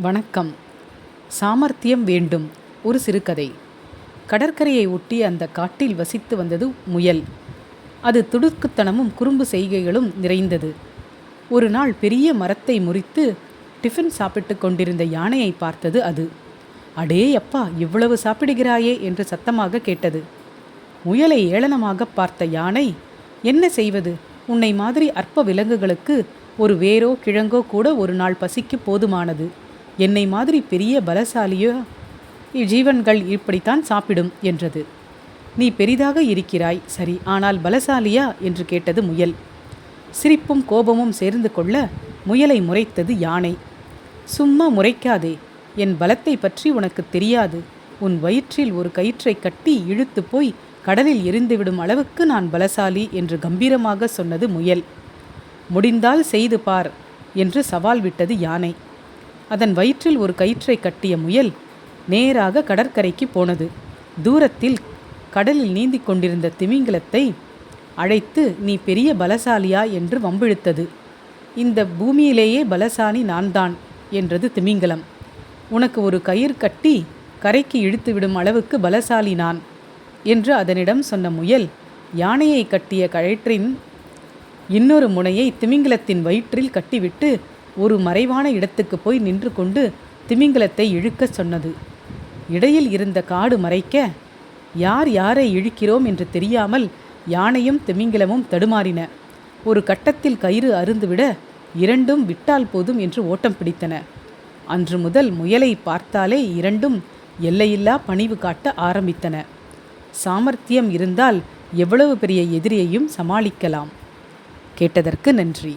வணக்கம். சாமர்த்தியம் வேண்டும் ஒரு சிறுகதை. கடற்கரையை ஒட்டி அந்த காட்டில் வசித்து வந்தது முயல். அது துடுக்குத்தனமும் குறும்பு செய்கைகளும் நிறைந்தது. ஒரு நாள் பெரிய மரத்தை முறித்து டிஃபன் சாப்பிட்டு கொண்டிருந்த யானையை பார்த்தது அது. அடே அப்பா இவ்வளவு சாப்பிடுகிறாயே என்று சத்தமாக கேட்டது. முயலை ஏளனமாக பார்த்த யானை என்ன செய்வது? உன்னை மாதிரி அற்ப விலங்குகளுக்கு ஒரு வேரோ கிழங்கோ கூட ஒரு நாள் பசிக்கு போதுமானது. என்னை மாதிரி பெரிய பலசாலியோ? ஜீவன்கள் இப்படித்தான் சாப்பிடும் என்றது. நீ பெரிதாக இருக்கிறாய் சரி ஆனால் பலசாலியா? என்று கேட்டது முயல். சிரிப்பும் கோபமும் சேர்ந்து கொள்ள முயலை முறைத்தது யானை. சும்மா முறைக்காதே என் பலத்தை பற்றி உனக்கு தெரியாது. உன் வயிற்றில் ஒரு கயிற்றை கட்டி இழுத்து போய் கடலில் எரிந்துவிடும் அளவுக்கு நான் பலசாலி என்று கம்பீரமாக சொன்னது முயல். முடிந்தால் செய்து பார் என்று சவால் விட்டது யானை. அதன் வயிற்றில் ஒரு கயிற்றை கட்டிய முயல் நேராக கடற்கரைக்கு போனது. தூரத்தில் கடலில் நீந்திக் கொண்டிருந்த திமிங்கலத்தை அழைத்து நீ பெரிய பலசாலியா? என்று வம்பிழுத்தது. இந்த பூமியிலேயே பலசாலி நான்தான் என்றது திமிங்கலம். உனக்கு ஒரு கயிறு கட்டி கரைக்கு இழுத்துவிடும் அளவுக்கு பலசாலி நான் என்று அதனிடம் சொன்ன முயல் யானையை கட்டிய கயிற்றின் இன்னொரு முனையை திமிங்கலத்தின் வயிற்றில் கட்டிவிட்டு ஒரு மறைவான இடத்துக்கு போய் நின்று கொண்டு திமிங்கலத்தை இழுக்கச் சொன்னது. இடையில் இருந்த காடு மறைக்க யார் யாரை இழுக்கிறோம் என்று தெரியாமல் யானையும் திமிங்கலமும் தடுமாறின. ஒரு கட்டத்தில் கயிறு அருந்துவிட இரண்டும் விட்டால் போதும் என்று ஓட்டம் பிடித்தன. அன்று முதல் முயலை பார்த்தாலே இரண்டும் எல்லையில்லா பணிவு காட்ட ஆரம்பித்தன. சாமர்த்தியம் இருந்தால் எவ்வளவு பெரிய எதிரியையும் சமாளிக்கலாம். கேட்டதற்கு நன்றி.